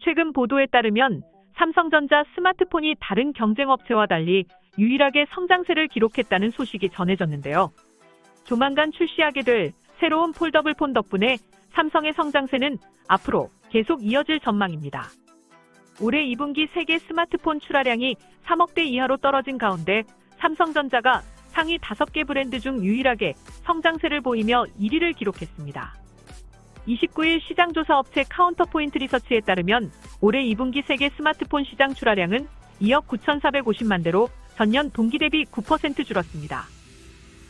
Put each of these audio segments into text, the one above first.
최근 보도에 따르면 삼성전자 스마트폰이 다른 경쟁 업체와 달리 유일하게 성장세를 기록했다는 소식이 전해졌는데요. 조만간 출시하게 될 새로운 폴더블폰 덕분에 삼성의 성장세는 앞으로 계속 이어질 전망입니다. 올해 2분기 세계 스마트폰 출하량이 3억대 이하로 떨어진 가운데 삼성전자가 상위 5개 브랜드 중 유일하게 성장세를 보이며 1위를 기록했습니다. 29일 시장조사 업체 카운터포인트 리서치에 따르면 올해 2분기 세계 스마트폰 시장 출하량은 2억 9,450만 대로 전년 동기 대비 9% 줄었습니다.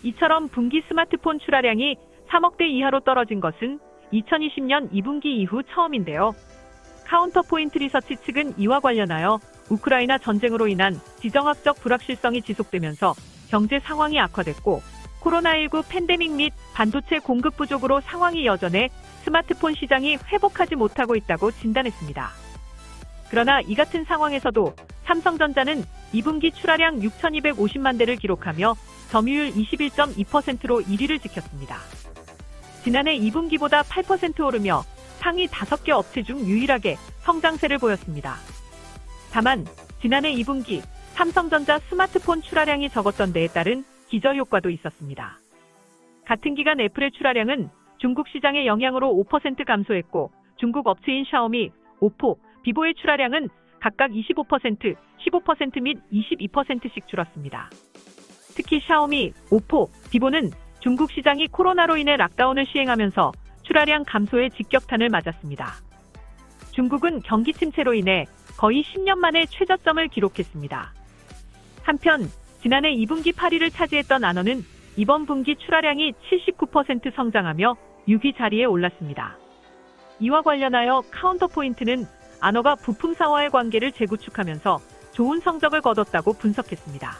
이처럼 분기 스마트폰 출하량이 3억 대 이하로 떨어진 것은 2020년 2분기 이후 처음인데요. 카운터포인트 리서치 측은 이와 관련하여 우크라이나 전쟁으로 인한 지정학적 불확실성이 지속되면서 경제 상황이 악화됐고 코로나19 팬데믹 및 반도체 공급 부족으로 상황이 여전해 스마트폰 시장이 회복하지 못하고 있다고 진단했습니다. 그러나 이 같은 상황에서도 삼성전자는 2분기 출하량 6,250만 대를 기록하며 점유율 21.2%로 1위를 지켰습니다. 지난해 2분기보다 8% 오르며 상위 5개 업체 중 유일하게 성장세를 보였습니다. 다만 지난해 2분기 삼성전자 스마트폰 출하량이 적었던 데에 따른 기저효과도 있었습니다. 같은 기간 애플의 출하량은 중국 시장의 영향으로 5% 감소했고 중국 업체인 샤오미, 오포, 비보의 출하량은 각각 25%, 15%및 22%씩 줄었습니다. 특히 샤오미, 오포, 비보는 중국 시장이 코로나로 인해 락다운을 시행하면서 출하량 감소에 직격탄을 맞았습니다. 중국은 경기 침체로 인해 거의 10년 만에 최저점을 기록했습니다. 한편 지난해 2분기 8위를 차지했던 안어는 이번 분기 출하량이 79% 성장하며 6위 자리에 올랐습니다. 이와 관련하여 카운터포인트는 안어가 부품사와의 관계를 재구축하면서 좋은 성적을 거뒀다고 분석했습니다.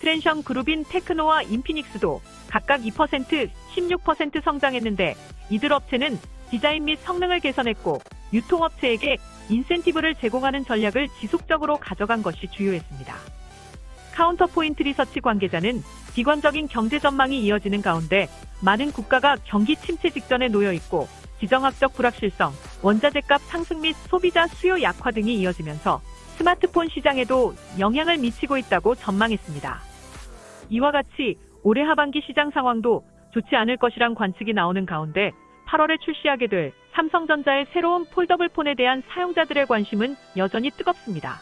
트랜션 그룹인 테크노와 인피닉스도 각각 2%, 16% 성장했는데 이들 업체는 디자인 및 성능을 개선했고 유통업체에게 인센티브를 제공하는 전략을 지속적으로 가져간 것이 주요했습니다. 카운터포인트 리서치 관계자는 비관적인 경제 전망이 이어지는 가운데 많은 국가가 경기 침체 직전에 놓여 있고 지정학적 불확실성, 원자재값 상승 및 소비자 수요 약화 등이 이어지면서 스마트폰 시장에도 영향을 미치고 있다고 전망했습니다. 이와 같이 올해 하반기 시장 상황도 좋지 않을 것이란 관측이 나오는 가운데 8월에 출시하게 될 삼성전자의 새로운 폴더블 폰에 대한 사용자들의 관심은 여전히 뜨겁습니다.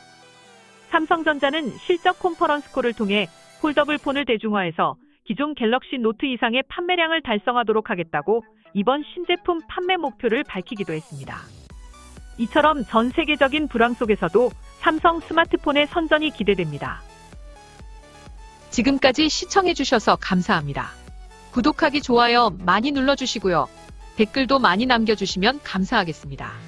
삼성전자는 실적 컨퍼런스 콜을 통해 폴더블 폰을 대중화해서 기존 갤럭시 노트 이상의 판매량을 달성하도록 하겠다고 이번 신제품 판매 목표를 밝히기도 했습니다. 이처럼 전 세계적인 불황 속에서도 삼성 스마트폰의 선전이 기대됩니다. 지금까지 시청해주셔서 감사합니다. 구독하기, 좋아요 많이 눌러주시고요. 댓글도 많이 남겨주시면 감사하겠습니다.